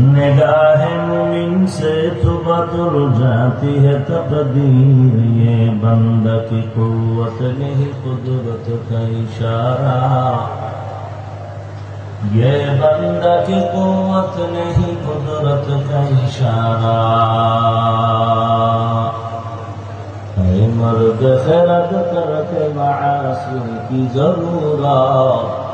نگاہ مومن سے تو بدل جاتی ہے تقدیر یہ بندہ کی قوت نہیں قدرت کا اشارہ یہ بندہ کی قوت نہیں قدرت کا اشارہ اے مرد خرد کر کے معاصی کی ضرورت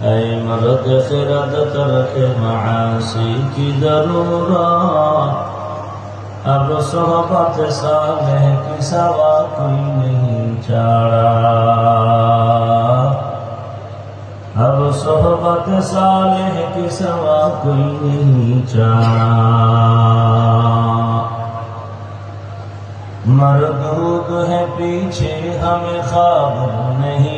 اے مرد خرد کر کے معاصی کی ضرورت اب صحبت صالح کی سوا کوئی نہیں چاڑا اب صحبت صالح کی سوا کوئی نہیں چاڑا مردود ہے پیچھے ہمیں خواب نہیں